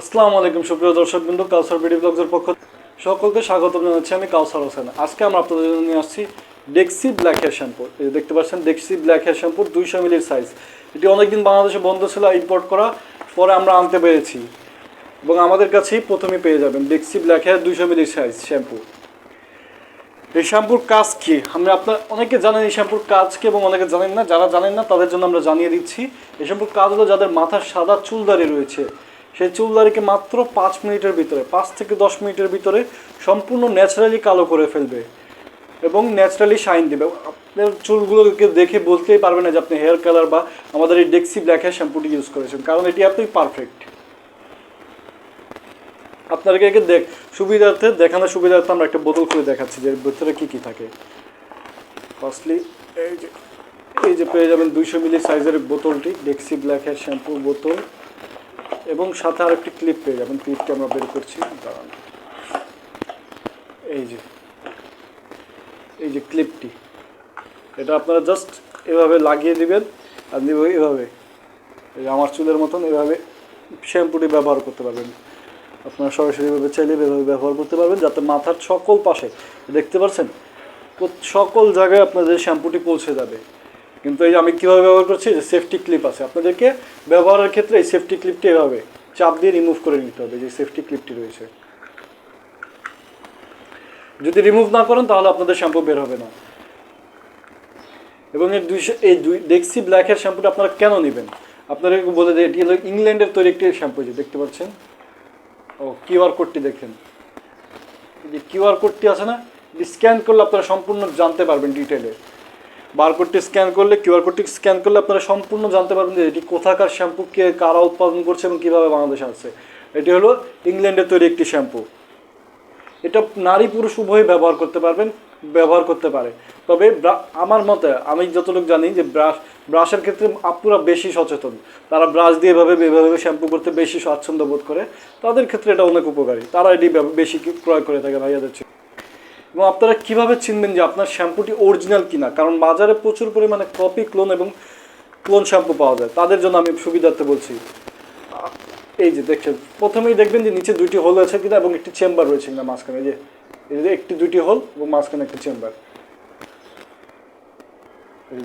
আসসালামু আলাইকুম, সুপ্রিয় দর্শক বিন্দু কাউসার বিডি ব্লগসের পক্ষ সকলকে স্বাগত জানাচ্ছি আমি কাউসার হোসেন আজকে আমরা আপনাদের জন্য নিয়ে আসছি ডেক্সি ব্ল্যাক হেয়ার শ্যাম্পু দেখতে পাচ্ছেন ডেক্সি ব্ল্যাক হেয়ার শ্যাম্পুর দুইশো মিলির সাইজ এটি অনেকদিন বাংলাদেশে বন্ধ ছিল ইম্পোর্ট করা, পরে আমরা আনতে পেরেছি। এবং আমাদের কাছেই প্রথমে পেয়ে যাবেন ডেক্সি ব্ল্যাক হেয়ার দুইশো মিলির সাইজ শ্যাম্পু এই শ্যাম্পুর কাজ কি? আমরা আপনার, অনেকে জানেন এই শ্যাম্পুর কাজ কি এবং অনেকে জানেন না। যারা জানেন না, তাদের জন্য আমরা জানিয়ে দিচ্ছি, এই শ্যাম্পুর কাজ হলো যাদের মাথার সাদা চুলদারি রয়েছে। সেই চুলদারিকে মাত্র পাঁচ মিনিটের ভিতরে, পাঁচ থেকে দশ মিনিটের ভিতরে সম্পূর্ণ ন্যাচারালি কালো করে ফেলবে এবং ন্যাচারালি শাইন দেবে। আপনার চুলগুলোকে দেখে বলতেই পারবেন না যে আপনি হেয়ার কালার বা আমাদের এই ডেক্সি ব্ল্যাক হেয়ার শ্যাম্পুটি ইউজ করেছেন, কারণ এটি আপনি পারফেক্ট আপনাদেরকে একে দেখ, সুবিধার্থে, দেখানোর সুবিধার্থে আমরা একটা বোতল খুলে দেখাচ্ছি, যে ভিতরে কী কী থাকে। ফার্স্টলি এই যে এই যে পেয়ে যাবেন দুইশো মিলি সাইজের বোতলটি ডেক্সি ব্ল্যাক হেয়ার শ্যাম্পু বোতল। এবং সাথে আর একটি ক্লিপ পেয়ে যাবেন। ক্লিপটি আমরা বের করছি। দাঁড়ান। এই যে এই যে ক্লিপটি এটা আপনারা জাস্ট এভাবে লাগিয়ে দিবেন আর দিব এভাবে এই আমার চুলের মতন এভাবে শ্যাম্পুটি ব্যবহার করতে পারবেন। আপনারা সরাসরি এভাবে চাইলে এভাবে ব্যবহার করতে পারবেন যাতে মাথার সকল পাশে, দেখতে পাচ্ছেন সকল জায়গায় আপনাদের শ্যাম্পুটি পৌঁছে যাবে। কিন্তু এই আমি কীভাবে ব্যবহার করছি, যে সেফটি ক্লিপ আছে। আপনাদেরকে ব্যবহারের ক্ষেত্রে এই সেফটি ক্লিপটি এভাবে চাপ দিয়ে রিমুভ করে নিতে হবে, যে সেফটি ক্লিপটি রয়েছে। যদি রিমুভ না করেন, তাহলে আপনাদের শ্যাম্পু বের হবে না। এবং এর দুইশো এই দুই ডেক্সি ব্ল্যাকের শ্যাম্পুটা আপনারা কেন নেবেন? আপনাদেরকে বলে দিই, এটি হলো ইংল্যান্ডের তৈরি একটি শ্যাম্পু যে দেখতে পাচ্ছেন? ও কিউআর কোডটি দেখেন। যে কিউআর কোডটি আছে না স্ক্যান করলে আপনারা সম্পূর্ণ জানতে পারবেন ডিটেলে বারকোডটি স্ক্যান করলে কিউআর কোডটি স্ক্যান করলে আপনারা সম্পূর্ণ জানতে পারবেন যে এটি কোথাকার শ্যাম্পু কে, কারা উৎপাদন করছে এবং কীভাবে বাংলাদেশে আছে এটি হলো ইংল্যান্ডের তৈরি একটি শ্যাম্পু এটা নারী পুরুষ উভয়ই ব্যবহার করতে পারবেন, ব্যবহার করতে পারে। তবে আমার মতে, আমি যতটুকু জানি যে ব্রাশ, ব্রাশের ক্ষেত্রে আপুরা বেশি সচেতন। তারা ব্রাশ দিয়ে এভাবে এভাবে শ্যাম্পু করতে বেশি স্বাচ্ছন্দ্য বোধ করে। তাদের ক্ষেত্রে এটা অনেক উপকারী। তারা এটি বেশি ক্রয় করে থাকে ভাইয়াদের। এবং আপনারা কীভাবে চিনবেন যে আপনার শ্যাম্পুটি অরিজিনাল কিনা? কারণ বাজারে প্রচুর পরিমাণে কপি ক্লোন এবং ক্লোন শ্যাম্পু পাওয়া যায়। তাদের জন্য আমি সুবিধার্থে বলছি। এই যে দেখছেন, প্রথমেই দেখবেন যে নিচে দুইটি হোল আছে কিনা এবং একটি চেম্বার রয়েছে কিনা মাঝখানে। যে একটি দুইটি হোল এবং মাঝখানে একটি চেম্বার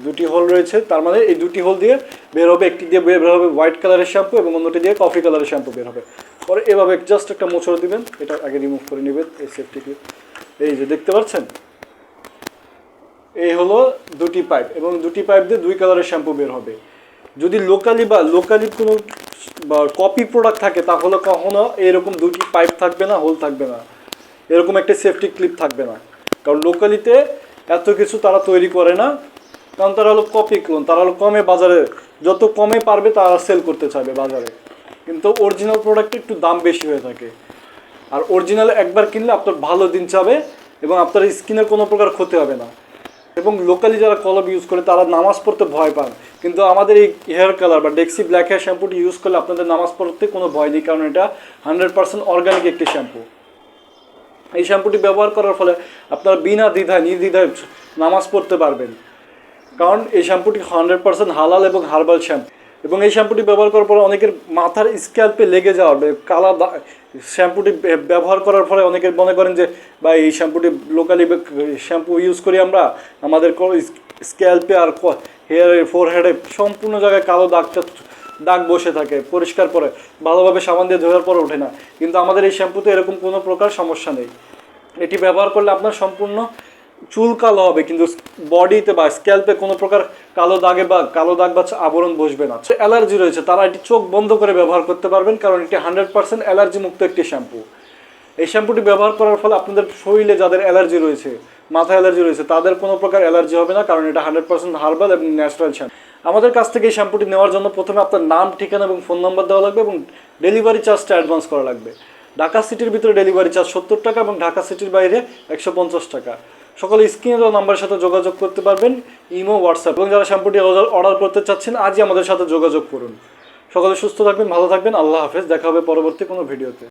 দুটি হোল রয়েছে, তার মানে এই দুটি হোল দিয়ে বের হবে, একটি দিয়ে বের হবে হোয়াইট কালারের শ্যাম্পু এবং অন্যটি দিয়ে কফি কালারের শ্যাম্পু বের হবে। পরে এভাবে জাস্ট একটা মোচড় দিবেন, এটা আগে রিমুভ করে নেবেন এই সেফটি এই যে দেখতে পাচ্ছেন? এই হলো দুটি পাইপ এবং দুটি পাইপ দিয়ে দুই কালারের শ্যাম্পু বের হবে। যদি লোকালি বা লোকালি কোনো, বা কপি প্রোডাক্ট থাকে, তাহলে কখনো এরকম দুটি পাইপ থাকবে না হোল থাকবে না। এরকম একটা সেফটি ক্লিপ থাকবে না। কারণ লোকালিতে এত কিছু তারা তৈরি করে না, কারণ তারা হলো কপি ক্লোন তারা হলো কমে বাজারে, যত কমে পারবে তারা সেল করতে চাইবে বাজারে। কিন্তু অরিজিনাল প্রোডাক্টে একটু দাম বেশি হয়ে থাকে। আর অরিজিনাল একবার কিনলে আপনার ভালো দিন যাবে এবং আপনার স্কিনের কোনো প্রকার ক্ষতি হবে না। এবং লোকালি যারা কলম ইউজ করে, তারা নামাজ পড়তে ভয় পান। কিন্তু আমাদের এই হেয়ার কালার বা ডেক্সি ব্ল্যাক হেয়ার শ্যাম্পুটি ইউজ করলে আপনাদের নামাজ পড়তে কোনো ভয় নেই, কারণ এটা হান্ড্রেড পার্সেন্ট অর্গানিক একটি শ্যাম্পু এই শ্যাম্পুটি ব্যবহার করার ফলে আপনারা বিনা দ্বিধায়, নির্দ্বিধায় নামাজ পড়তে পারবেন। কারণ এই শ্যাম্পুটি হান্ড্রেড পার্সেন্ট হালাল এবং হার্বাল শ্যাম্পু এবং এই শ্যাম্পুটি ব্যবহার করার পরে অনেকের মাথার স্ক্যাল্পে লেগে যাওয়ার কালা শ্যাম্পুটি ব্যবহার করার ফলে অনেকে মনে করেন যে বা এই শ্যাম্পুটি লোকালি শ্যাম্পু ইউজ করি আমরা। আমাদের স্ক্যাল্পে আর হেয়ারে ফোরহেডে সম্পূর্ণ জায়গায় কালো দাগটা দাগ বসে থাকে, পরিষ্কার পরে। ভালোভাবে সাবান দিয়ে ধোয়ার পরে ওঠে না। কিন্তু আমাদের এই শ্যাম্পুতে এরকম কোনো প্রকার সমস্যা নেই। এটি ব্যবহার করলে আপনার সম্পূর্ণ চুল কালো হবে, কিন্তু বডিতে বা স্ক্যাল্পে কোনো প্রকার কালো দাগে বা কালো দাগ বা আবরণ বসবে না। অ্যালার্জি রয়েছে, তারা এটি চোখ বন্ধ করে ব্যবহার করতে পারবেন, কারণ এটি হান্ড্রেড পার্সেন্ট অ্যালার্জি মুক্ত একটি শ্যাম্পু। এই শ্যাম্পুটি ব্যবহার করার ফলে আপনাদের শরীরে যাদের অ্যালার্জি রয়েছে, মাথা অ্যালার্জি রয়েছে, তাদের কোনো প্রকার অ্যালার্জি হবে না, কারণ এটা হান্ড্রেড পার্সেন্ট হার্বাল এবং ন্যাচারাল শ্যাম্পু। আমাদের কাছ থেকে এই শ্যাম্পুটি নেওয়ার জন্য প্রথমে আপনার নাম, ঠিকানা এবং ফোন নাম্বার দেওয়া লাগবে এবং ডেলিভারি চার্জটা অ্যাডভান্স করা লাগবে। ঢাকা সিটির ভিতরে ডেলিভারি চার্জ সত্তর টাকা এবং ঢাকা সিটির বাইরে একশো পঞ্চাশ টাকা। সকলে স্ক্রিনে দেওয়া নাম্বারের সাথে যোগাযোগ করতে পারবেন, ইমো, হোয়াটসঅ্যাপ। এবং যারা শ্যাম্পুটি অর্ডার করতে চাচ্ছেন, আজই আমাদের সাথে যোগাযোগ করুন। সকলে সুস্থ থাকবেন, ভালো থাকবেন, আল্লাহ হাফেজ। দেখা হবে পরবর্তী কোনো ভিডিওতে।